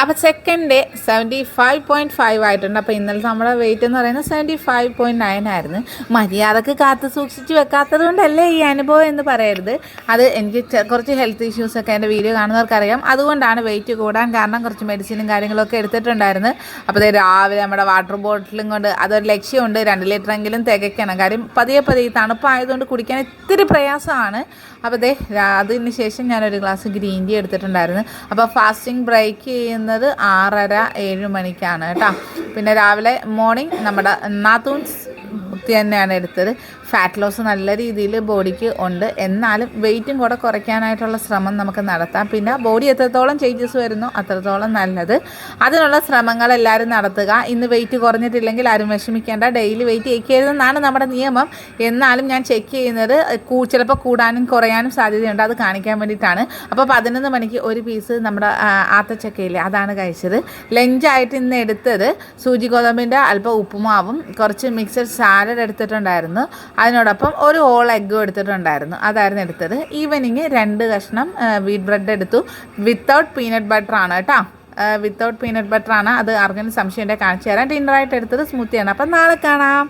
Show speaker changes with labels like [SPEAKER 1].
[SPEAKER 1] അപ്പോൾ second day seventy five point five ആയിട്ടുണ്ട്. അപ്പോൾ ഇന്നലെ നമ്മുടെ വെയിറ്റ് എന്ന് പറയുന്നത് സെവന്റി ഫൈവ് പോയിന്റ് നയൻ ആയിരുന്നു. മര്യാദയ്ക്ക് കാത്തു സൂക്ഷിച്ച് വെക്കാത്തത് കൊണ്ടല്ലേ ഈ അനുഭവം എന്ന് പറയരുത്. അത് എനിക്ക് കുറച്ച് ഹെൽത്ത് ഇഷ്യൂസൊക്കെ എന്റെ വീഡിയോ കാണുന്നവർക്കറിയാം. അതുകൊണ്ടാണ് വെയിറ്റ് കൂടാൻ കാരണം കുറച്ച് മെഡിസിനും കാര്യങ്ങളൊക്കെ എടുത്തിട്ടുണ്ടായിരുന്നു അപ്പോൾ രാവിലെ നമ്മുടെ വാട്ടർ ബോട്ടിലും കൊണ്ട് അതൊരു ലക്ഷ്യമുണ്ട്. രണ്ട് ലിറ്ററെങ്കിലും തികയ്ക്കണം. കാര്യം പതിയെ പതിയെ തണുപ്പായതുകൊണ്ട് കുടിക്കാൻ ഇത്തിരി പ്രയാസമാണ്. അപ്പോൾ രാ- അതിന് ശേഷം ഞാനൊരു ഗ്ലാസ് ഗ്രീൻ ടീ എടുത്തിട്ടുണ്ടായിരുന്നു. അപ്പോൾ ഫാസ്റ്റിംഗ് ബ്രേക്ക് ചെയ്യുന്നത് ആറര ഏഴ് മണിക്കാണ് കേട്ടോ. പിന്നെ രാവിലെ മോർണിംഗ് നമ്മുടെ നാത്തൂൺസ് കുത്തി തന്നെയാണ് എടുത്തത്. ഫാറ്റ് ലോസ് നല്ല രീതിയിൽ ബോഡിക്ക് ഉണ്ട്. എന്നാലും വെയിറ്റും കൂടെ കുറയ്ക്കാനായിട്ടുള്ള ശ്രമം നമുക്ക് നടത്താം. പിന്നെ ബോഡി എത്രത്തോളം ചേഞ്ചസ് വരുന്നു അത്രത്തോളം നല്ലത്. അതിനുള്ള ശ്രമങ്ങൾ എല്ലാവരും നടത്തുക. ഇന്ന് വെയിറ്റ് കുറഞ്ഞിട്ടില്ലെങ്കിൽ ആരും വിഷമിക്കേണ്ട. ഡെയിലി വെയിറ്റ് ചെക്ക് നമ്മുടെ നിയമം. എന്നാലും ഞാൻ ചെക്ക് ചെയ്യുന്നത് ചിലപ്പോൾ കൂടാനും കുറയാനും സാധ്യതയുണ്ട്. അത് കാണിക്കാൻ വേണ്ടിയിട്ടാണ്. അപ്പോൾ പതിനൊന്ന് മണിക്ക് ഒരു പീസ് നമ്മുടെ ആത്തച്ചക്കയില്ലേ അതാണ് കഴിച്ചത്. ലഞ്ചായിട്ട് ഇന്ന് എടുത്തത് സൂചി ഗോതമ്പിന്റെ അല്പം ഉപ്പുമാവും. കുറച്ച് മിക്സഡ് സാലഡ് എടുത്തിട്ടുണ്ടായിരുന്നു. അതിനോടൊപ്പം ഒരു ഓൾ എഗ്ഗും എടുത്തിട്ടുണ്ടായിരുന്നു. അതായിരുന്നു എടുത്തത്. ഈവനിങ് രണ്ട് കഷ്ണം വീറ്റ് ബ്രെഡ് എടുത്തു. വിത്തൗട്ട് പീനട്ട് ബട്ടർ ആണ് കേട്ടോ. വിത്തൗട്ട് പീനട്ട് ബട്ടർ ആണ്. അത് ആർക്കെങ്കിലും സംശയം കാണിച്ചു തരാം. ഡിന്നറായിട്ട് എടുത്തത് സ്മൂത്തിയാണ് അപ്പം നാളെ കാണാം.